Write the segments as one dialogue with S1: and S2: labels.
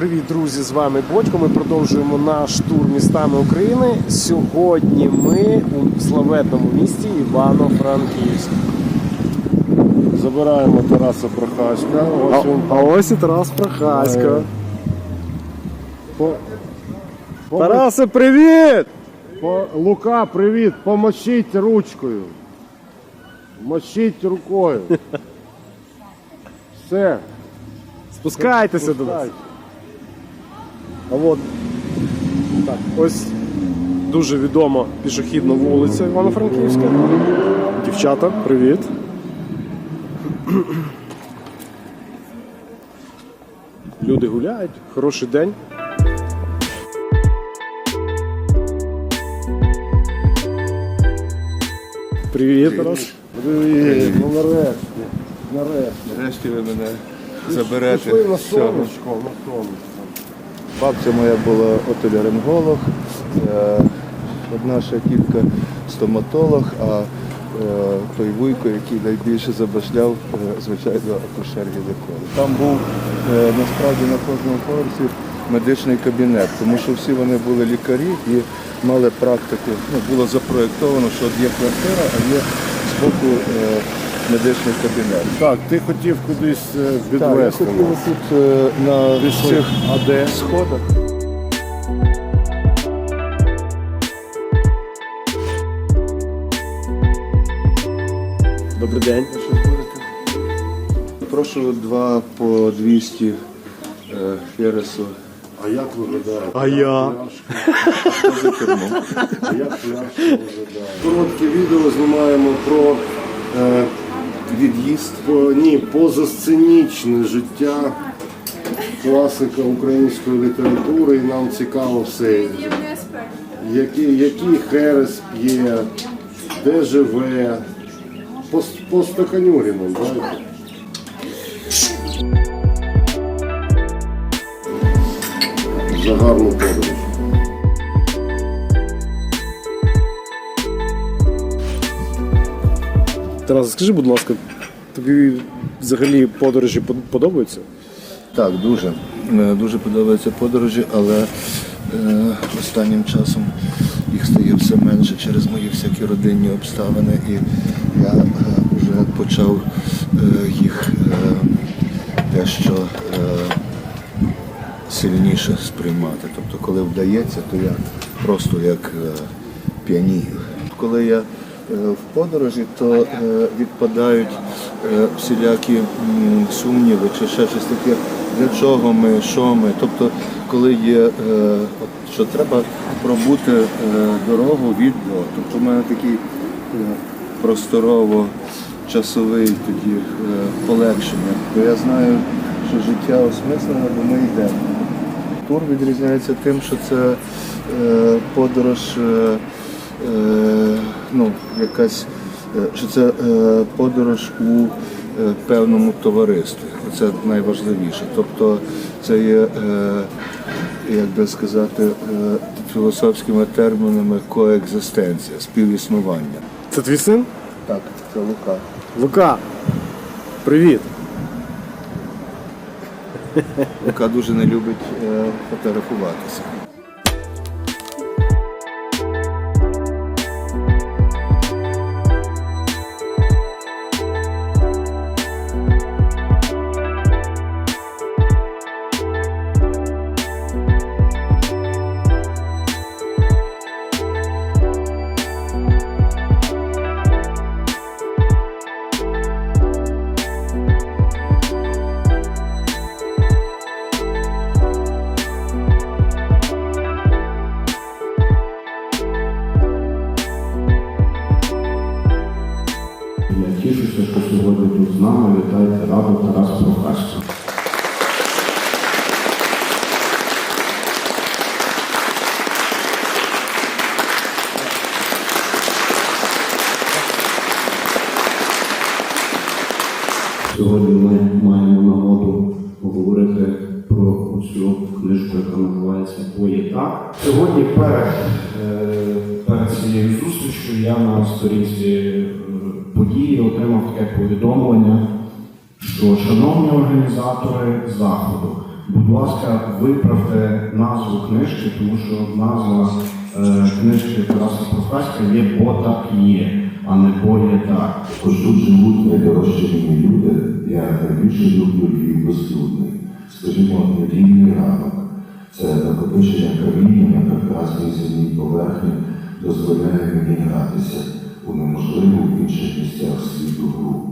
S1: Привіт, друзі! З вами Бодько. Ми продовжуємо наш тур містами України. Сьогодні ми у славетному місті Івано-Франківськ.
S2: Забираємо Тараса Прохаська. Ось він.
S1: А ось і Тарас Прохасько.
S2: Е, По, по,
S1: Тарасе, привіт!
S2: по, Лука, привіт! Помощіть ручкою. Мощіть рукою. Все.
S1: Спускайтеся до нас. А от так, ось дуже відома пішохідна вулиця Івано-Франківська. Дівчата, привіт. Люди гуляють, хороший день. Привіт, Тарас.
S2: Привіт. Ну нарешті. Нарешті.
S3: Нарешті ви мене заберете.
S2: Пішли на сонечко, на сонечко.
S3: Бабця моя була отоляринголог, е, одна ще тітка стоматолог, а е, той вуйко, який найбільше забашляв, е, звичайно, акушер гінеколог. Там був насправді на кожному поверсі медичний кабінет, тому що всі вони були лікарі і мали практику. Ну, було запроєктовано, що є квартира, а є збоку е, медичний кабінет.
S2: Так, ти хотів кудись е,
S3: Так, я хотів тут е, на цих
S2: А
S3: сходах.
S1: Добрий день.
S3: Прошу два по 200 е, хересу.
S2: А як виглядає?
S1: А я?
S3: за кермом.
S2: А як пляшка виглядає? Коротке відео знімаємо про е,
S3: Від'їзд.
S2: по, ні, позасценічне життя класика української літератури, і нам цікаво все.
S4: Аспект.
S2: Який, херес п'є, де живе, по, по стаканюрінам, знаєте. За гарну подорож.
S1: Тарас, скажи, будь ласка, тобі взагалі подорожі подобаються?
S3: Так, дуже. Е, Дуже подобаються подорожі, але е, останнім часом їх стає все менше через мої всякі родинні обставини. І я е, вже почав е, їх е, дещо е, сильніше сприймати. Тобто, коли вдається, то я просто як е, піанію. Коли я в подорожі, то е, відпадають е, всілякі сумніви чи ще щось таке, для чого ми, що ми. Тобто, коли є, е, що треба пробути е, дорогу від до. Тобто в мене такий е, просторово часовий тоді е, полегшення. Бо я знаю, що життя осмислене, бо ми йдемо. Тур відрізняється тим, що це е, подорож, е, е, ну, якась, е, що це е, подорож у е, певному товаристві. Це найважливіше. Тобто це є, е, як би сказати, е, філософськими термінами коекзистенція, співіснування.
S1: Це твій син?
S3: Так, це Лука.
S1: Лука. Привіт.
S3: Лука дуже не любить е, фотографуватися.
S5: Сторінці е, події отримав таке повідомлення, що шановні організатори заходу, Будь ласка, виправте назву книжки, тому що назва е, книжки Тараса Прохаська є бо так є, а не бо є так.
S3: Тож тут живуть найдорожчі люди, я найбільше люблю Львів безлюдний. Скажімо, недільний ранок. Це накопичення каміння на прекрасній земній поверхні дозволяє мені гратися у неможливу в інших місцях світу гру.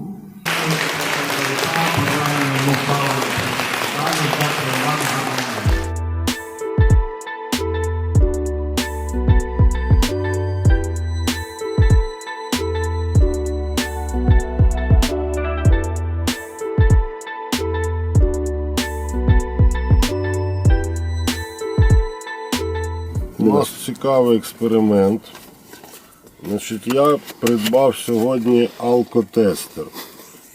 S2: У нас цікавий експеримент. Значить, я придбав сьогодні алкотестер.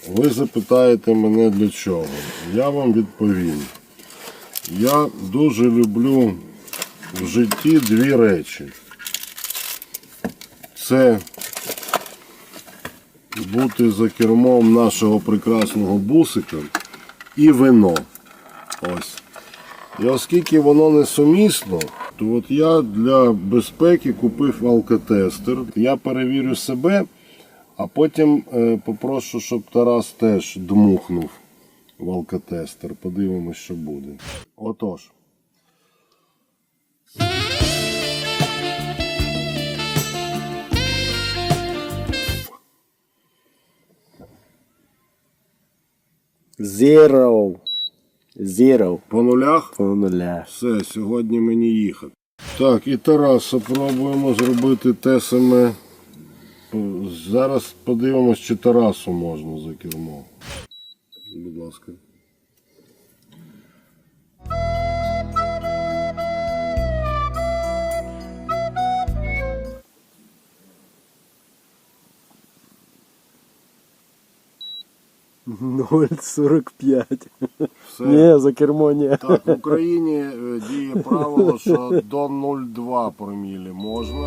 S2: Ви запитаєте мене для чого. Я вам відповім. Я дуже люблю в житті дві речі. Це бути за кермом нашого прекрасного бусика і вино. Ось. І оскільки воно не сумісно, то от я для безпеки купив алкотестер. Я перевірю себе, а потім е, попрошу, щоб Тарас теж дмухнув в алкотестер. Подивимось, що буде. Отож.
S1: Zero. Zero.
S2: По нулях.
S1: По нуля.
S2: Все, сьогодні мені їхати. Так, і Тараса пробуємо зробити те саме. Зараз подивимось, чи Тарасу можна за кермо. Будь ласка.
S1: Ноль сорок п'ять.
S2: Все.
S1: Ні, за кермо ні.
S2: Так, в Україні е, діє правило, що до 0,2 промілі можна.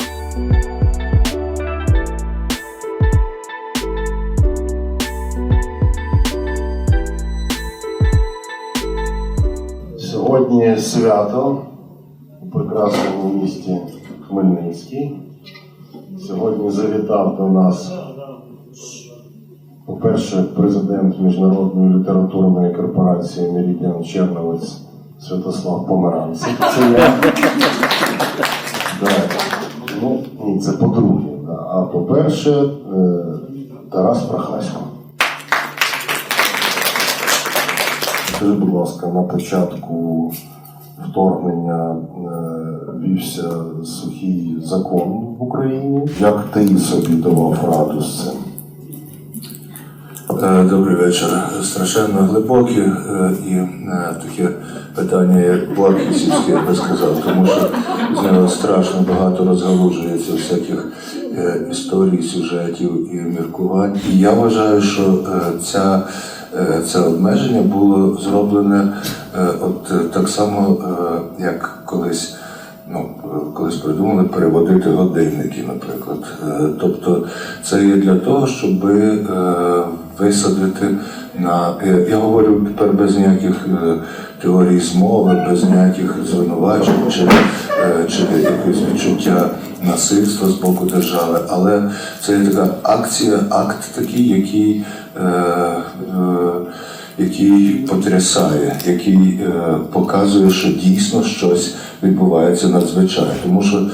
S2: Сьогодні свято у прекрасному місті Хмельницький. Сьогодні завітав до нас, по-перше, президент Міжнародної літературної корпорації Меридіан Черновець Святослав Померанцев. Це я. Да. Ну, ні, це по-друге. Да. А по-перше, е, Тарас Прохасько. Скажи, будь ласка, на початку вторгнення е, вівся сухий закон в Україні. Як ти собі давав раду з цим?
S3: Е, Добрий вечір. Страшенно глибокі е, і е, таке питання, як плакісівське, я би сказав, тому що з нього страшно багато розгалужується всяких історій, сюжетів і міркувань. І я вважаю, що ця, це обмеження було зроблене от так само, як колись ну, колись придумали переводити годинники, наприклад. Тобто це є для того, щоб висадити на. Я, говорю тепер без ніяких е, теорій змови, без ніяких звинувачень чи, е, чи якогось відчуття насильства з боку держави, але це є така акція, акт такий, який. Е, який потрясає, який показує, що дійсно щось відбувається надзвичайно. Тому що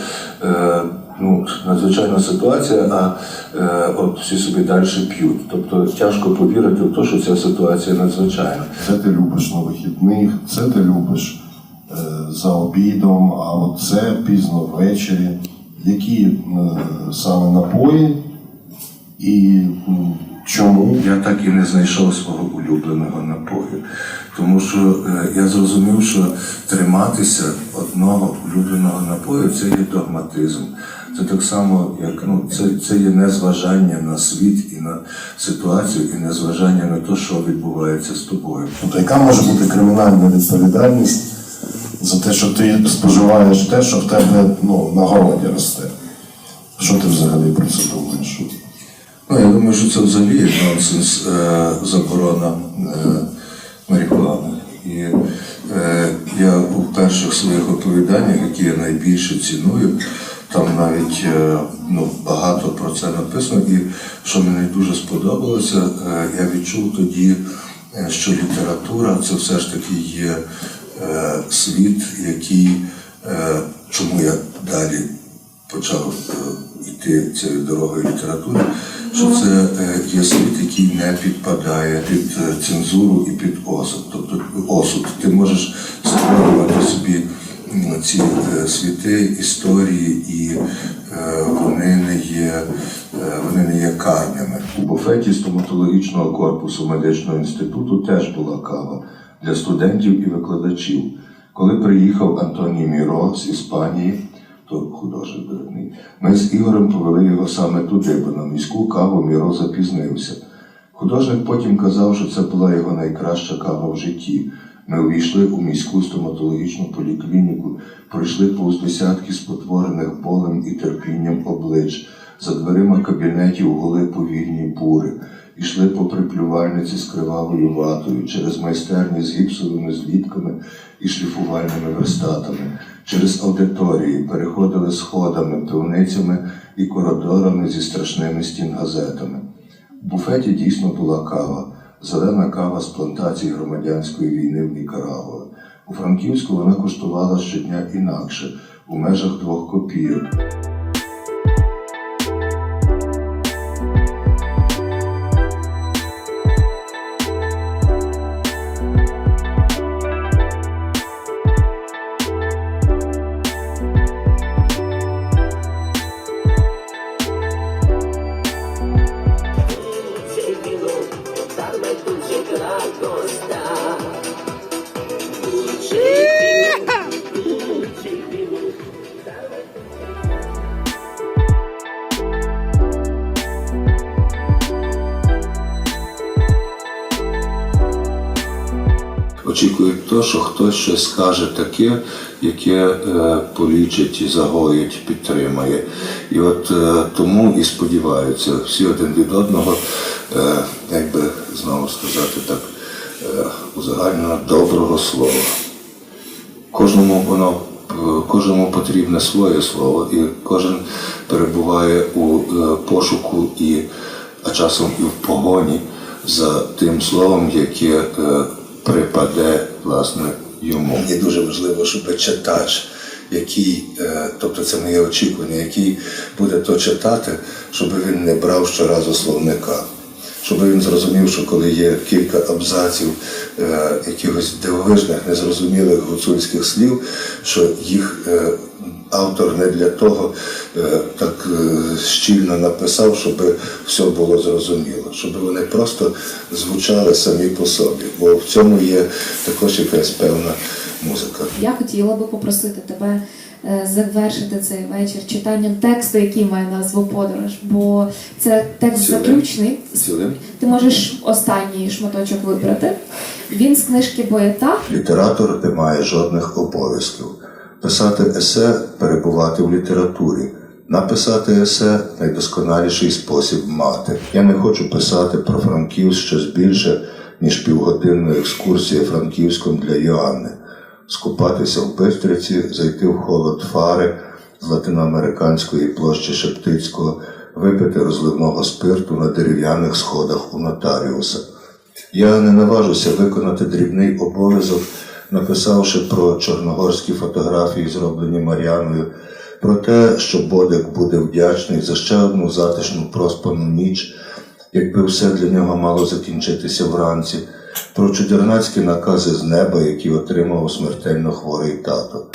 S3: ну, надзвичайна ситуація, а е, от всі собі далі п'ють. Тобто тяжко повірити в те, що ця ситуація надзвичайна.
S2: Це ти любиш на вихідних, це ти любиш е, за обідом, а от це пізно ввечері. Які е, саме напої і чому?
S3: Я так і не знайшов свого улюбленого напою, тому що е, я зрозумів, що триматися одного улюбленого напою це є догматизм. Це так само, як ну, це, це є незважання на світ і на ситуацію, і незважання на те, що відбувається з тобою.
S2: Тобто, яка може бути кримінальна відповідальність за те, що ти споживаєш те, що в тебе ну, на городі росте? Що ти взагалі про це думаєш?
S3: Ну, я думаю, що це взагалі нонсенс е, заборона е, марихуани. І Е, Я у перших своїх оповіданнях, які я найбільше ціную, там навіть е, ну, багато про це написано, і що мені дуже сподобалося, е, я відчув тоді, е, що література це все ж таки є світ, який, чому я далі почав йти цією дорогою літератури, що це є світ, який не підпадає під цензуру і під осуд. Тобто осуд. Ти можеш створювати собі ці е, світи, історії, і е, вони не є. е, Вони не є карними. У буфеті стоматологічного корпусу медичного інституту теж була кава для студентів і викладачів. Коли приїхав Антоній Міро з Іспанії, то художник видатний. Ми з Ігорем повели його саме туди, бо на міську каву Міро запізнився. Художник потім казав, що це була його найкраща кава в житті. Ми увійшли у міську стоматологічну поліклініку, пройшли повз десятки спотворених болем і терпінням облич. За дверима кабінетів гули повільні бури, ішли попри плювальниці з кривавою ватою, через майстерні з гіпсовими злітками і шліфувальними верстатами, через аудиторії переходили сходами, пивницями і коридорами зі страшними стінгазетами. В буфеті дійсно була кава, зелена кава з плантації громадянської війни в Нікарагуа. У Франківську вона коштувала щодня інакше, у межах двох копійок. То, що хтось щось скаже таке, яке е, полічить і загоїть, підтримає. І от е, тому і сподіваються всі один від одного, е, як би знову сказати так, е, узагальнено доброго слова. Кожному воно е, кожному потрібне своє слово, і кожен перебуває у е, пошуку і, а часом і в погоні за тим словом, яке е, припаде власне йому. Мені дуже важливо, щоб читач, який, е, тобто це моє очікування, який буде то читати, щоб він не брав щоразу словника щоб він зрозумів, що коли є кілька абзаців е, якихось дивовижних, незрозумілих гуцульських слів, що їх е, автор не для того е, так е, щільно написав, щоб все було зрозуміло, щоб вони просто звучали самі по собі. Бо в цьому є також якась певна музика.
S6: Я хотіла би попросити тебе е, завершити цей вечір читанням тексту, який має назву Подорож, бо це текст
S3: Цілим?
S6: заключний.
S3: Цілим?
S6: Ти можеш останній шматочок вибрати. Він з книжки Боєта.
S3: Літератор не має жодних обов'язків. Писати есе перебувати в літературі. Написати есе найдосконаліший спосіб мати. Я не хочу писати про Франківськ щось більше, ніж півгодинна екскурсія Франківськом для Йоанни. Скупатися в Бистриці, зайти в холод фари з латиноамериканської площі Шептицького, випити розливного спирту на дерев'яних сходах у нотаріуса. Я не наважуся виконати дрібний обов'язок, написавши про чорногорські фотографії, зроблені Мар'яною, про те, що Бодик буде вдячний за ще одну затишну проспану ніч, якби все для нього мало закінчитися вранці, про чудернацькі накази з неба, які отримав смертельно хворий тато.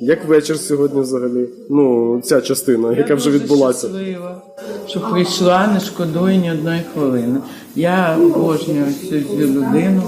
S1: Як вечір сьогодні взагалі? Ну, ця частина, яка вже
S7: дуже
S1: відбулася.
S7: щаслива, що прийшла, не шкодує ні одної хвилини. Я обожнюю цю людину.